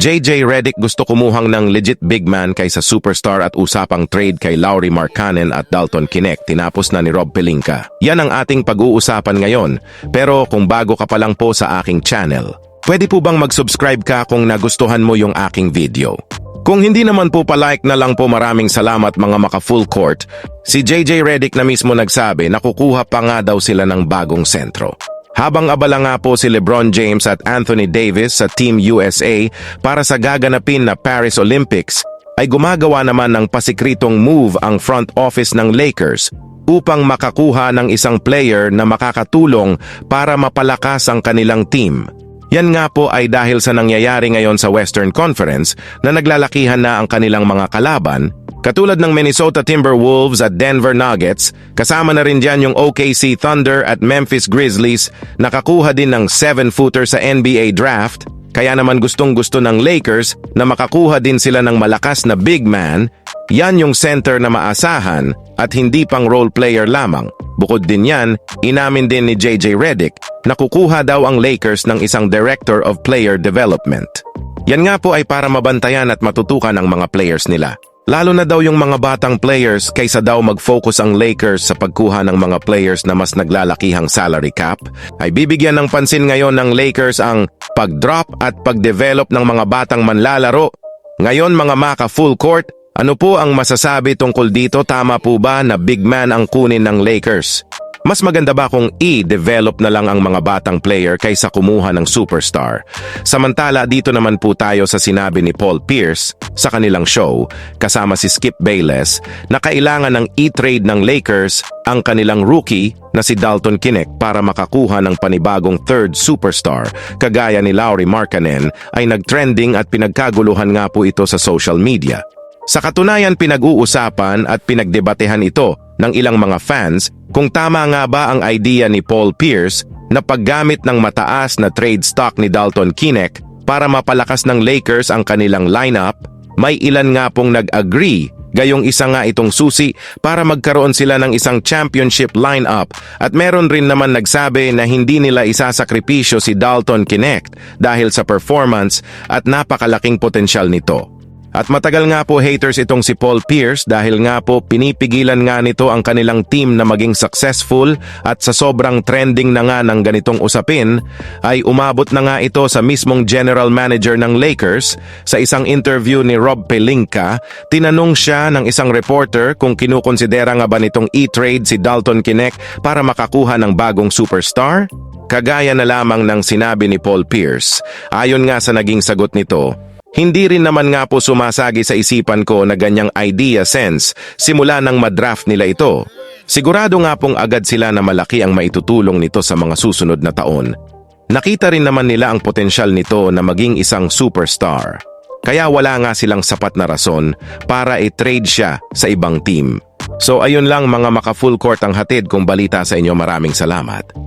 JJ Redick gusto kumuhang ng legit big man kaysa superstar at usapang trade kay Lauri Markkanen at Dalton Kinect tinapos na ni Rob Pelinka. Yan ang ating pag-uusapan ngayon. Pero kung bago ka pa lang po sa aking channel, pwede po bang mag-subscribe ka kung nagustuhan mo yung aking video? Kung hindi naman po pa-like na lang po maraming salamat mga maka-full court, si JJ Redick na mismo nagsabi na kukuha pa nga daw sila ng bagong sentro. Habang abala nga po si LeBron James at Anthony Davis sa Team USA para sa gaganapin na Paris Olympics, ay gumagawa naman ng pasikritong move ang front office ng Lakers upang makakuha ng isang player na makakatulong para mapalakas ang kanilang team. Yan nga po ay dahil sa nangyayari ngayon sa Western Conference na naglalakihan na ang kanilang mga kalaban, katulad ng Minnesota Timberwolves at Denver Nuggets, kasama na rin dyan yung OKC Thunder at Memphis Grizzlies, nakakuha din ng 7-footer sa NBA Draft, kaya naman gustong gusto ng Lakers na makakuha din sila ng malakas na big man, yan yung center na maasahan at hindi pang role player lamang. Bukod din yan, inamin din ni JJ Redick na kukuha daw ang Lakers ng isang Director of Player Development. Yan nga po ay para mabantayan at matutukan ang mga players nila. Lalo na daw yung mga batang players kaysa daw mag-focus ang Lakers sa pagkuha ng mga players na mas naglalakihang salary cap, ay bibigyan ng pansin ngayon ng Lakers ang pag-drop at pag-develop ng mga batang manlalaro. Ngayon mga maka full court, ano po ang masasabi tungkol dito? Tama po ba na big man ang kunin ng Lakers? Mas maganda ba kung i-develop na lang ang mga batang player kaysa kumuha ng superstar? Samantala dito naman po tayo sa sinabi ni Paul Pierce sa kanilang show kasama si Skip Bayless na kailangan ng i-trade ng Lakers ang kanilang rookie na si Dalton Kinect para makakuha ng panibagong third superstar kagaya ni Lauri Markkanen ay nagtrending at pinagkaguluhan nga po ito sa social media. Sa katunayan pinag-uusapan at pinagdebatehan ito ng ilang mga fans kung tama nga ba ang idea ni Paul Pierce na paggamit ng mataas na trade stock ni Dalton Kinect para mapalakas ng Lakers ang kanilang lineup, may ilan nga pong nag-agree gayong isa nga itong susi para magkaroon sila ng isang championship lineup at meron rin naman nagsabi na hindi nila isasakripisyo si Dalton Kinect dahil sa performance at napakalaking potensyal nito. At matagal nga po haters itong si Paul Pierce dahil nga po pinipigilan nga nito ang kanilang team na maging successful at sa sobrang trending na nga ng ganitong usapin ay umabot na nga ito sa mismong general manager ng Lakers. Sa isang interview ni Rob Pelinka tinanong siya ng isang reporter kung kinukonsidera nga ba nitong i-trade si Dalton Kinect para makakuha ng bagong superstar Kagaya na lamang ng sinabi ni Paul Pierce, ayon nga sa naging sagot nito, hindi rin naman nga po sumasagi sa isipan ko na ganyang idea sense simula nang madraft nila ito. Sigurado nga pong agad sila na malaki ang maitutulong nito sa mga susunod na taon. Nakita rin naman nila ang potensyal nito na maging isang superstar. Kaya wala nga silang sapat na rason para i-trade siya sa ibang team. So ayun lang mga maka full court ang hatid kong balita sa inyo maraming salamat.